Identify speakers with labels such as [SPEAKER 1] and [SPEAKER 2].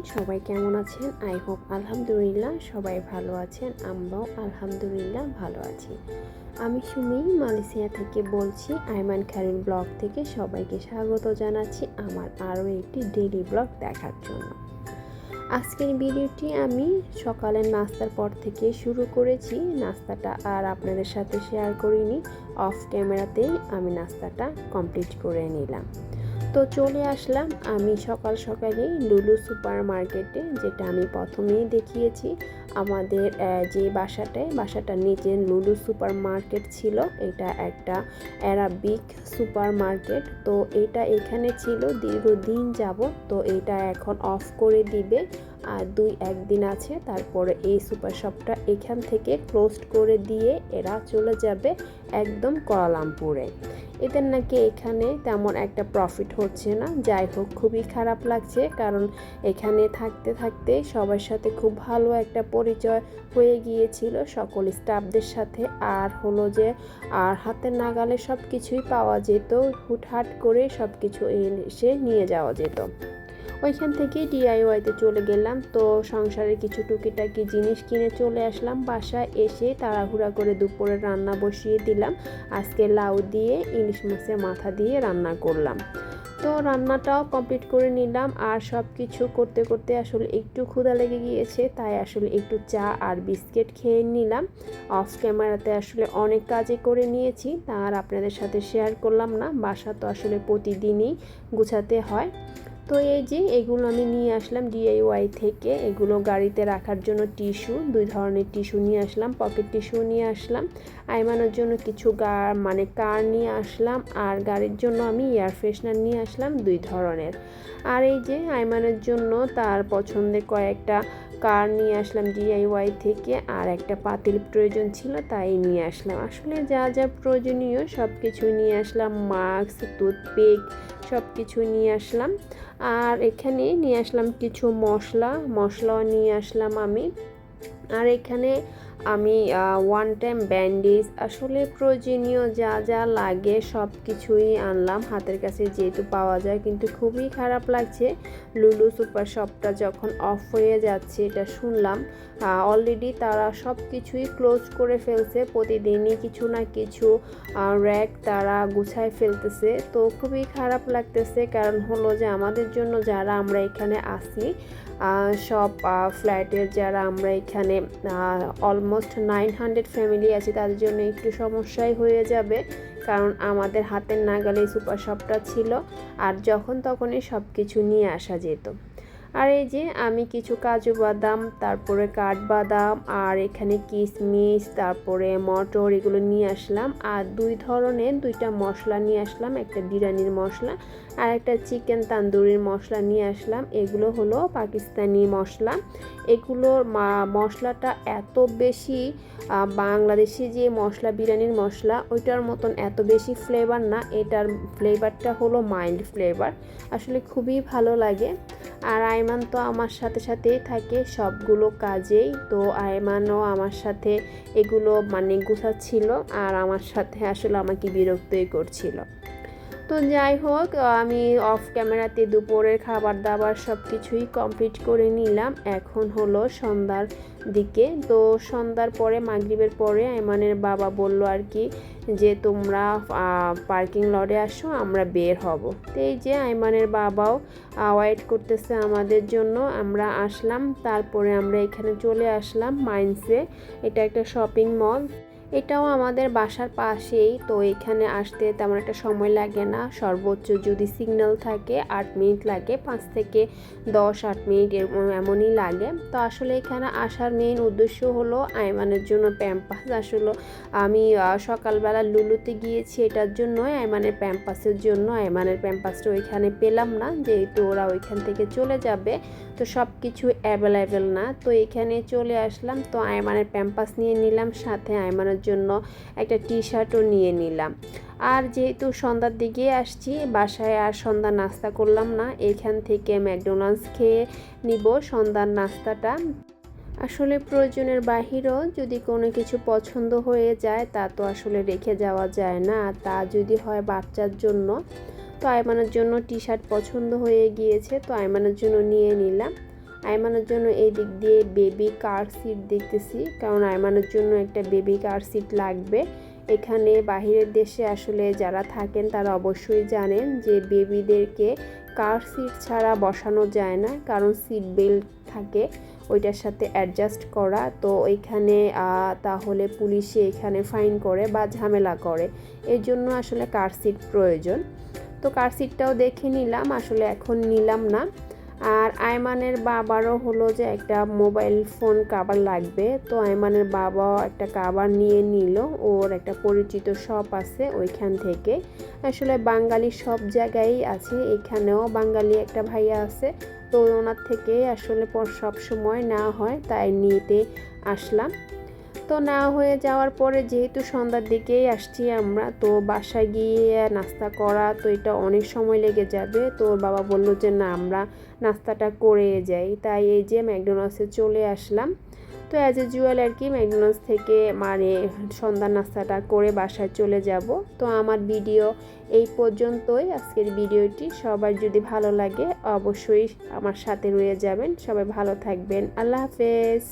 [SPEAKER 1] I hope আলহামদুলিল্লাহ সবাই ভালো আছেন, আমরাও আলহামদুলিল্লাহ ভালো আছি। আমি সুমি, মালয়েশিয়া থেকে বলছি, আইমান খারিন ব্লগ থেকে সবাইকে স্বাগত জানাচ্ছি আমার আরও একটি ডেইলি ব্লগ দেখার জন্য। আজকের ভিডিওটি আমি সকালের নাস্তার পর থেকে শুরু করেছি। নাস্তাটা আর আপনাদের সাথে শেয়ার করিনি। অফ ক্যামেরাতেই আমি নাস্তাটা কমপ্লিট করে নিলাম। তো চলে আসলাম আমি সকাল সকালে লুলু সুপার মার্কেটে যেটা আমি প্রথমেই দেখিয়েছি। আমাদের যে বাসাটায়, বাসাটার নিচে লুলু সুপার মার্কেট ছিল, এটা একটা অ্যারাবিক সুপার মার্কেট তো এটা এখানে ছিল দীর্ঘদিন যাব তো এটা এখন অফ করে দিবে। দুই একদিন আছে। তারপরে এই সুপার শপটা এখান থেকে ক্লোজড করে দিয়ে এরা চলে যাবে একদম কোয়ালামপুরে এদের নাকি এখানে তেমন একটা প্রফিট হচ্ছে না। যাই হোক, খুবই খারাপ লাগছে কারণ এখানে থাকতে থাকতে সবার সাথে খুব ভালো একটা পরিচয় হয়ে গিয়েছিল সকল স্টাফদের সাথে। আর হলো যে, আর হাতের নাগালে সব কিছুই পাওয়া যেত। হুটহাট করে সব কিছু এসে নিয়ে যাওয়া যেত। ওইখান থেকে ডিআইওয়াইতে চলে গেলাম। তো সংসারের কিছু টুকিটাকি জিনিস কিনে চলে আসলাম। বাসায় এসে তাড়াহুড়া করে দুপুরে রান্না বসিয়ে দিলাম। আজকে লাউ দিয়ে, ইলিশ মাছের মাথা দিয়ে রান্না করলাম। তো রান্নাটাও কমপ্লিট করে নিলাম। আর সব কিছু করতে করতে আসলে একটু ক্ষুধা লেগে গিয়েছে, তাই আসলে একটু চা আর বিস্কিট খেয়ে নিলাম। অফ ক্যামেরাতে আসলে অনেক কাজে করে নিয়েছি, তা আর আপনাদের সাথে শেয়ার করলাম না। বাসা তো আসলে প্রতিদিনই গুছাতে হয়। তো এই যে এগুলো আমি নিয়ে আসলাম ডিআইওয়াই থেকে। এগুলো গাড়িতে রাখার জন্য টিস্যু, দুই ধরনের টিস্যু নিয়ে আসলাম, পকেট টিস্যু নিয়ে আসলাম, আইমানোর জন্য কিছু গা মানে কার নিয়ে আসলাম, আর গাড়ির জন্য আমি এয়ার ফ্রেশনার নিয়ে আসলাম দুই ধরনের। আর এই যে আইমানের জন্য তার পছন্দের কয়েকটা কার নিয়ে আসলাম ডিআইওয়াই থেকে, আর একটা পাতিল প্রয়োজন ছিল, তাই নিয়ে আসলাম। আসলে যা যা প্রয়োজনীয় সব কিছু নিয়ে আসলাম, মাস্ক, টুথপিক সব কিছু নিয়ে আসলাম। আর এখানে নিয়ে আসলাম কিছু মশলা, মশলাও নিয়ে আসলাম আমি। আর এখানে আমি ওয়ান টাইম ব্যান্ডেজ আসলে প্রয়োজনীয় যা যা লাগে সব কিছুই আনলাম। হাতের কাছে যেহেতু পাওয়া যায়, কিন্তু খুবই খারাপ লাগছে। লুলু সুপার শপটা যখন অফ হয়ে যাচ্ছে, এটা শুনলাম। অলরেডি তারা সব কিছুই ক্লোজ করে ফেলছে। প্রতিদিনই কিছু না কিছু র্যাক তারা গুছায় ফেলতেছে। তো খুবই খারাপ লাগতেছে, কারণ হলো যে আমাদের জন্য যারা আমরা এখানে আসি সব ফ্ল্যাটের যারা আমরা এখানে অলমোস্ট নাইন হান্ড্রেড ফ্যামিলি আছে, তাদের জন্য একটু সমস্যাই হয়ে যাবে। কারণ আমাদের হাতের নাগালে সুপার শপটা ছিল, আর যখন তখনই সব কিছু নিয়ে আসা যেত। আর এই যে আমি কিছু কাজু বাদাম, তারপরে কাঠবাদাম আর এখানে কিশমিশ তারপরে মটর এগুলো নিয়ে আসলাম। আর দুই ধরনের, দুইটা মশলা নিয়ে আসলাম, একটা বিরিয়ানির মশলা আর একটা চিকেন তান্দুরির মশলা নিয়ে আসলাম। এগুলো হলো পাকিস্তানি মশলা। এগুলোর মশলাটা এত বেশি বাংলাদেশি যে মশলা, বিরিয়ানির মশলা, ওইটার মতন এত বেশি ফ্লেভার না। এটার ফ্লেভারটা হলো মাইল্ড ফ্লেভার আসলে খুবই ভালো লাগে। আর আয়মান তো আমার সাথে সাথেই থাকে সবগুলো কাজেই। তো আয়মানও আমার সাথে এগুলো মানে গুছাচ্ছিল আর আমার সাথে আসলে আমাকে বিরক্তই করছিল। তো যাই হোক আমি অফ ক্যামেরাতে দুপুরের খাবার দাবার সব কিছুই কমপ্লিট করে নিলাম। এখন হলো সন্ধ্যার দিকে। তো সন্ধ্যার পরে, মাগরীবের পরে আইমানের বাবা বলল আর কি যে, তোমরা পার্কিং লটে আসো, আমরা বের হব। তো এই যে আইমানের বাবাও ওয়েট করতেছে আমাদের জন্য। আমরা আসলাম, তারপরে আমরা এখানে চলে আসলাম মাইন্সে এটা একটা শপিং মল এটাও আমাদের বাসার পাশেই, তো এখানে আসতে তেমন একটা সময় লাগে না। সর্বোচ্চ যদি সিগন্যাল থাকে, আট মিনিট লাগে, পাঁচ থেকে দশ, আট মিনিট এমনই লাগে। তো আসলে এখানে আসার মেইন উদ্দেশ্য হলো আইমানের জন্য প্যাম্পাস আসলে আমি সকালবেলা লুলুতে গিয়েছি এটার জন্য, আইমানের প্যাম্পাসের জন্য। আইমানের প্যাম্পাসটা ওইখানে পেলাম না, যেহেতু ওরা ওইখান থেকে চলে যাবে। তো সব কিছু অ্যাভেলেবেল না। তো এখানে চলে আসলাম। তো আইমানের প্যাম্পাস নিয়ে নিলাম। সাথে আইমানের জন্য একটা টি শার্টও নিয়ে নিলাম। আর যেহেতু সন্ধ্যার দিকে আসছি, বাসায় আর সন্ধ্যা নাস্তা করলাম না, এখান থেকে ম্যাকডোনাল্ডস খেয়ে নিব সন্ধ্যার নাস্তাটা। আসলে প্রয়োজনের বাহিরেও যদি কোনো কিছু পছন্দ হয়ে যায়, তা তো আসলে রেখে যাওয়া যায় না। তা যদি হয় বাচ্চার জন্য, তো আয়মানের জন্য টি শার্ট পছন্দ হয়ে গিয়েছে, তো আয়মানের জন্য নিয়ে নিলাম। আয়মানের জন্য এই দিক দিয়ে বেবি কার সিট দেখতেছি, কারণ আয়মানের জন্য একটা বেবি কার সিট লাগবে। এখানে বাহিরের দেশে আসলে যারা থাকেন তারা অবশ্যই জানেন যে বেবিদেরকে কার সিট ছাড়া বসানো যায় না, কারণ সিট বেল্ট থাকে, ওইটার সাথে অ্যাডজাস্ট করা। তো এখানে তাহলে পুলিশে এখানে ফাইন করে বা ঝামেলা করে। এর জন্য আসলে কার সিট প্রয়োজন। তো কার সিটটাও দেখে নিলাম, আসলে এখন নিলাম না। আর আয়মানের বাবারও হলো যে একটা মোবাইল ফোন কাবার লাগবে। তো আয়মানের বাবাও একটা কাবার নিয়ে নিল। ওর একটা পরিচিত শপ আছে ওইখান থেকে। আসলে বাঙালি সব জায়গায় আছে। এখানেও বাঙালি একটা ভাইয়া আছে। তো ওনার থেকে আসলে সব সময় না হয়, তাই নিতে আসলাম। তো না হয়ে যাওয়ার পরে যেহেতু সন্ধ্যার দিকেই আসছি আমরা, তো বাসায় গিয়ে নাস্তা করা তো এটা অনেক সময় লেগে যাবে। তো বাবা বলল যে, না, আমরা নাস্তাটা করে যাই। তাই এই যে ম্যাকডোনাল্ডসে চলে আসলাম। তো অ্যাজ এ জুয়েল আর কি ম্যাকডোনাল্ডস থেকে মানে সন্ধ্যার নাস্তাটা করে বাসায় চলে যাব। তো আমার ভিডিও এই পর্যন্তই। আজকের ভিডিওটি সবার যদি ভালো লাগে অবশ্যই আমার সাথে রয়ে যাবেন। সবাই ভালো থাকবেন। আল্লাহ হাফেজ।